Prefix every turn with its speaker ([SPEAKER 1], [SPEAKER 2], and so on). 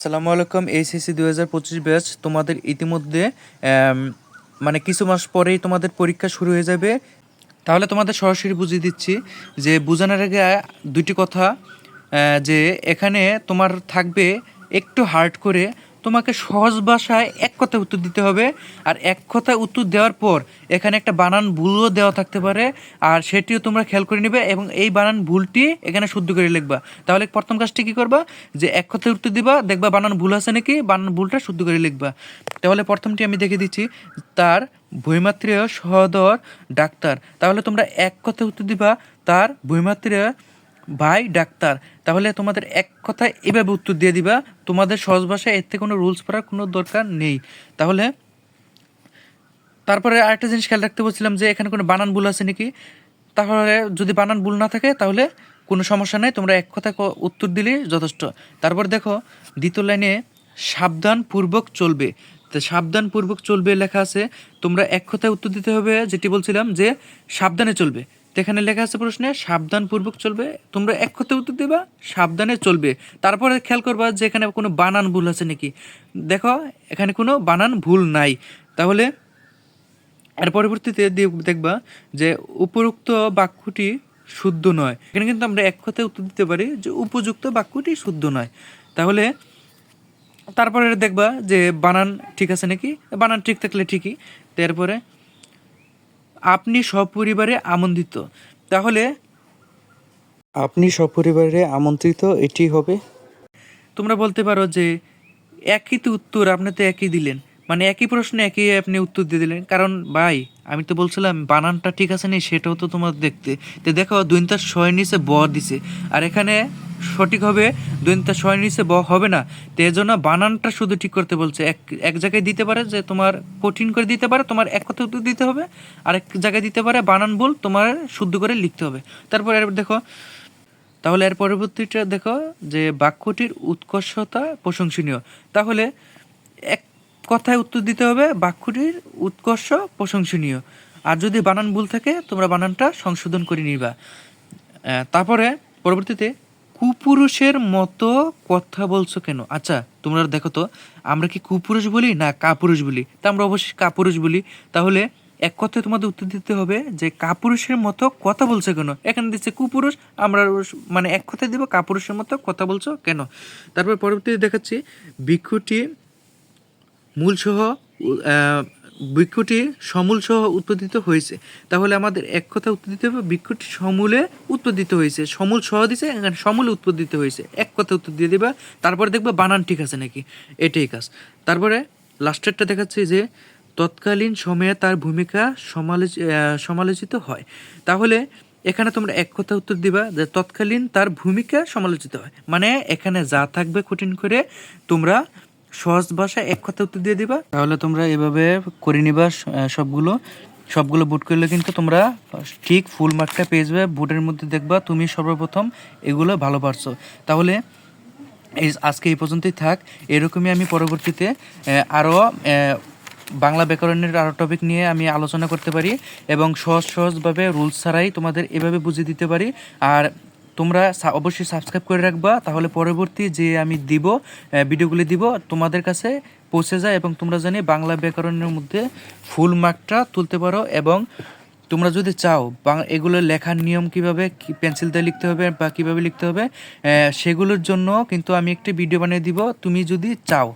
[SPEAKER 1] সালামু আলাইকুম এইচএসসি দু হাজার পঁচিশ ব্যাচ তোমাদের ইতিমধ্যে মানে কিছু মাস পরেই তোমাদের পরীক্ষা শুরু হয়ে যাবে। তাহলে তোমাদের সরাসরি বুঝিয়ে দিচ্ছি যে বোঝানোর আগে দুটি কথা যে এখানে তোমার থাকবে একটু হার্ড করে তোমাকে সহজ ভাষায় এক কথায় উত্তর দিতে হবে। আর এক কথায় উত্তর দেওয়ার পর এখানে একটা বানান ভুলও দেওয়া থাকতে পারে। আর সেটিও তোমরা খেয়াল করে নেবে এবং এই বানান ভুলটি এখানে শুদ্ধ করে লিখবা। তাহলে প্রথম কাজটি কি করবা? যে এক কথায় উত্তর দিবা, দেখবা বানান ভুল আছে নাকি? বানান ভুলটা শুদ্ধ করে লিখবা। তাহলে প্রথমটি আমি দেখে দিচ্ছি। তার বইমাত্রীয় সহদর ডাক্তার। তাহলে তোমরা এক কথায় উত্তর দিবা, তার বইমাত্রীয় ভাই ডাক্তার, তাহলে তোমাদের এক কথায় এভাবে উত্তর দিয়ে দিবা, তোমাদের সহজ ভাষায় এর থেকে কোনো রুলস পড়ার কোনো দরকার নেই। তাহলে, তারপরে আরেকটা জিনিস খেয়াল রাখতে বলছিলাম যে, এখানে কোনো বানান ভুল আছে নাকি? তাহলে যদি বানান ভুল না থাকে, তাহলে কোনো সমস্যা নেই, তোমরা এক কথা উত্তর দিলেই যথেষ্ট। তারপর দেখো, দ্বিতীয় লাইনে, সাবধানপূর্বক চলবে। তো সাবধানপূর্বক চলবে লেখা আছে, তোমরা এক কথায় উত্তর দিতে হবে, যেটি বলছিলাম যে, সাবধানে চলবে। তো এখানে লেখা আছে প্রশ্নে, সাবধানপূর্বক চলবে। তোমরা এক কথায় উত্তর দিবা, সাবধানে চলবে। তারপরে খেয়াল করবা যে এখানে কোনো বানান ভুল আছে নাকি। দেখো, এখানে কোনো বানান ভুল নাই। তাহলে এর পরবর্তীতে দেখবা যে উপরোক্ত বাক্যটি শুদ্ধ নয়। এখানে কিন্তু আমরা এক কথায় উত্তর দিতে পারি যে উপযুক্ত বাক্যটি শুদ্ধ নয়। তাহলে তারপরে দেখবা যে বানান ঠিক আছে নাকি? বানান ঠিক থাকলে ঠিকই। তারপরে আপনি সপরিবারে আমন্ত্রিত। তাহলে? আপনি সপরিবারে আমন্ত্রিত এটি হবে? তোমরা বলতে পারো যে একই তো উত্তর আপনি তো একই দিলেন। মানে একই প্রশ্নে একই আপনি উত্তর দিয়ে দিলেন। কারণ ভাই আমি তো বলছিলাম বানানটা ঠিক আছে নি সেটাও তো তোমার দেখতে। তো দেখো দৈনটা ছয় নিচে ব দিছে। আর এখানে সঠিক হবে দৈনটা ছয় নিচে ব হবে না। তো এই জন্য বানানটা শুধু ঠিক করতে বলছে। এক এক জায়গায় দিতে পারে যে তোমার কঠিন করে দিতে পারে, তোমার এক কথা উত্তর দিতে হবে। আর এক জায়গায় দিতে পারে বানান বল তোমার শুদ্ধ করে লিখতে হবে। তারপর এর দেখো, তাহলে এর পরবর্তীটা দেখো যে বাক্যটির উৎকর্ষতা প্রশংসনীয়। তাহলে এক কথায় উত্তর দিতে হবে, বাক্যটির উৎকর্ষ প্রশংসনীয়। আর যদি বানান ভুল থাকে, তোমরা বানানটা সংশোধন করে নিবা। তারপরে পরবর্তীতে কুপুরুষের মতো কথা বলছো কেন? আচ্ছা তোমরা দেখো তো, আমরা কি কুপুরুষ বলি না কাপুরুষ বলি? তা আমরা অবশ্যই কাপুরুষ বলি। তাহলে এক কথায় তোমাদের উত্তর দিতে হবে যে কাপুরুষের মতো কথা বলছো কেন? এখানে দিচ্ছে কুপুরুষ, আমরা মানে এক কথায় দিব কাপুরুষের মতো কথা বলছো কেন? তারপর পরবর্তীতে দেখাচ্ছি, ভিক্ষুটি মূলসহ বৃক্ষটি সমূল সহ উৎপাদিত হয়েছে। তাহলে আমাদের এক কথা উত্তর দিতে হবে, বৃক্ষটি সমূলে উৎপাদিত হয়েছে। সমূল সহ দিছে, এখানে সমূলে উৎপাদিত হয়েছে। এক কথা উত্তর দিয়ে দিবা, তারপরে দেখবা বানান ঠিক আছে নাকি? এটাই কাজ। তারপরে লাস্টেরটা দেখাচ্ছে যে, তৎকালীন সময়ে তার ভূমিকা সমালোচ সমালোচিত হয়। তাহলে এখানে তোমরা এক কথা উত্তর দিবা যে, তৎকালীন তার ভূমিকা সমালোচিত হয়। মানে এখানে যা থাকবে কঠিন করে তোমরা সহজ ভাষায় এক কথা উত্তর দিয়ে দিবা। তাহলে তোমরা এভাবে করে নিবা সবগুলো। সবগুলো বুট করলে কিন্তু তোমরা ঠিক ফুল মার্কটা পেয়ে যাবে। বুটের মধ্যে দেখবা তুমি সর্বপ্রথম এগুলো ভালো পারছ। তাহলে এই আজকে এই পর্যন্তই থাক। এরকমই আমি পরবর্তীতে আরও বাংলা ব্যাকরণের আরও টপিক নিয়ে আমি আলোচনা করতে পারি এবং সহজ সহজভাবে রুলস ছাড়াই তোমাদের এভাবে বুঝিয়ে দিতে পারি। আর তোমরা অবশ্যই সাবস্ক্রাইব করে রাখবা, তাহলে পরবর্তী যে আমি দিব ভিডিওগুলি দিব, তোমাদের কাছে পৌঁছে যায় এবং তোমরা জানি বাংলা ব্যাকরণের মধ্যে ফুল মার্কটা তুলতে পারো এবং তোমরা যদি চাও এগুলো লেখার নিয়ম কীভাবে পেন্সিল দিয়ে লিখতে হবে বা কীভাবে লিখতে হবে সেগুলোর জন্য কিন্তু আমি একটি ভিডিও বানিয়ে দিব, তুমি যদি চাও।